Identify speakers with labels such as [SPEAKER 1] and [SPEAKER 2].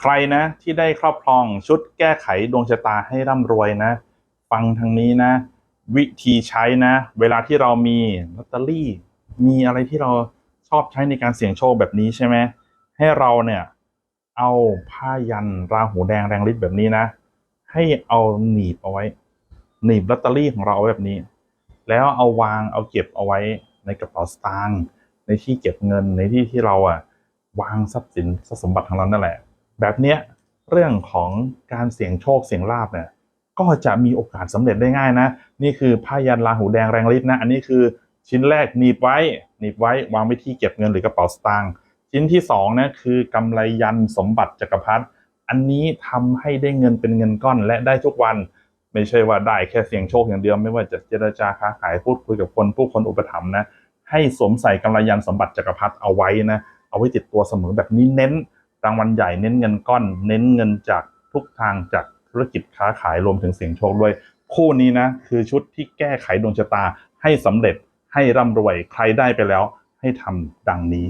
[SPEAKER 1] ใครนะที่ได้ครอบครองชุดแก้ไขดวงชะตาให้ร่ำรวยนะ ฟังทางนี้นะ วิธีใช้นะ เวลาที่เรามีลอตเตอรี่ มีอะไรที่เราชอบใช้ในการเสี่ยงโชคแบบนี้ใช่ไหมให้เราเนี่ยเอาผ้ายันราหูแดงแรงฤทธิ์แบบนี้นะ ให้เอาหนีบเอาไว้ หนีบลอตเตอรี่ของเราเอาแบบนี้ แล้วเอาวางเอาเก็บเอาไว้ในกระเป๋าสตางค์ในที่เก็บเงินในที่ที่เราอะวางทรัพย์สินทรัพย์สมบัติของเรานั่นแหละ แบบเนี้ยเรื่องของการเสี่ยงโชคเสี่ยงลาบเนี่ยก็จะมีโอกาสสำเร็จได้ง่ายนะ นี่คือผ้ายันราหูแดงแรงฤทธิ์นะ อันนี้คือชิ้นแรกหนีบไว้หนีบไว้วางไว้ที่เก็บเงินหรือกระเป๋าสตางค์ชิ้นที่สองนะคือกำไรยันสมบัติจักรพรรดิอันนี้ทำให้ได้เงินเป็นเงินก้อนและได้ทุกวัน ไม่ใช่ว่าได้แค่เสี่ยงโชคอย่างเดียว ไม่ว่าจะเจรจาค้าขายพูดคุยกับคนผู้คนอุปถัมภ์นะให้สวมใส่กำไรยันสมบัติจักรพรรดิเอาไว้นะเอาไว้ติดตัวเสมอแบบนี้เน้น รางวัลใหญ่เน้นเงินก้อน เน้นเงินจากทุกทางจากธุรกิจค้าขายรวมถึงเสี่ยงโชคด้วย คู่นี้นะคือชุดที่แก้ไขดวงชะตาให้สำเร็จให้ร่ำรวยใครได้ไปแล้วให้ทำดังนี้